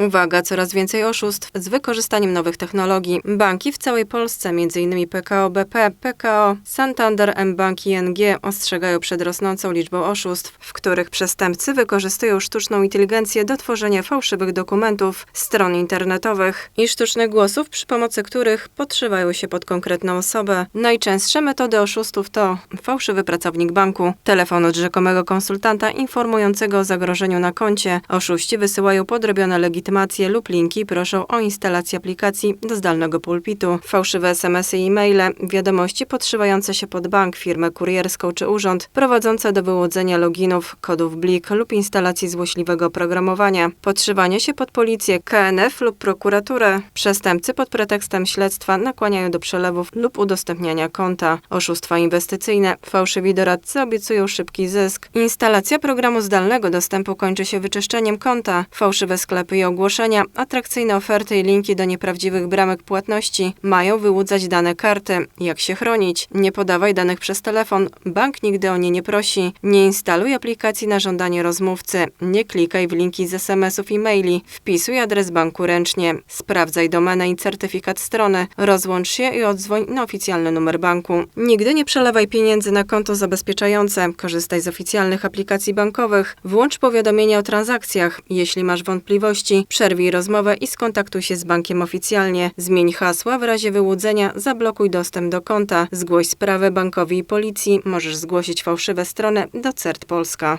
Uwaga, coraz więcej oszustw z wykorzystaniem nowych technologii. Banki w całej Polsce, m.in. PKO BP, PKO, Santander, mBank i ING ostrzegają przed rosnącą liczbą oszustw, w których przestępcy wykorzystują sztuczną inteligencję do tworzenia fałszywych dokumentów, stron internetowych i sztucznych głosów, przy pomocy których podszywają się pod konkretną osobę. Najczęstsze metody oszustów to fałszywy pracownik banku, telefon od rzekomego konsultanta informującego o zagrożeniu na koncie. Oszuści wysyłają podrobione legitymacje lub linki proszą o instalację aplikacji do zdalnego pulpitu. Fałszywe SMS-y i e-maile, wiadomości podszywające się pod bank, firmę kurierską czy urząd, prowadzące do wyłudzenia loginów, kodów blik lub instalacji złośliwego oprogramowania. Podszywanie się pod policję, KNF lub prokuraturę. Przestępcy pod pretekstem śledztwa nakłaniają do przelewów lub udostępniania konta. Oszustwa inwestycyjne. Fałszywi doradcy obiecują szybki zysk. Instalacja programu zdalnego dostępu kończy się wyczyszczeniem konta. Fałszywe sklepy i ogłoszenia, atrakcyjne oferty i linki do nieprawdziwych bramek płatności mają wyłudzać dane karty. Jak się chronić? Nie podawaj danych przez telefon. Bank nigdy o nie nie prosi. Nie instaluj aplikacji na żądanie rozmówcy. Nie klikaj w linki z SMS-ów i maili. Wpisuj adres banku ręcznie. Sprawdzaj domenę i certyfikat strony. Rozłącz się i odzwoń na oficjalny numer banku. Nigdy nie przelewaj pieniędzy na konto zabezpieczające. Korzystaj z oficjalnych aplikacji bankowych. Włącz powiadomienia o transakcjach. Jeśli masz wątpliwości, przerwij rozmowę i skontaktuj się z bankiem oficjalnie. Zmień hasła w razie wyłudzenia, zablokuj dostęp do konta. Zgłoś sprawę bankowi i policji. Możesz zgłosić fałszywe strony do CERT Polska.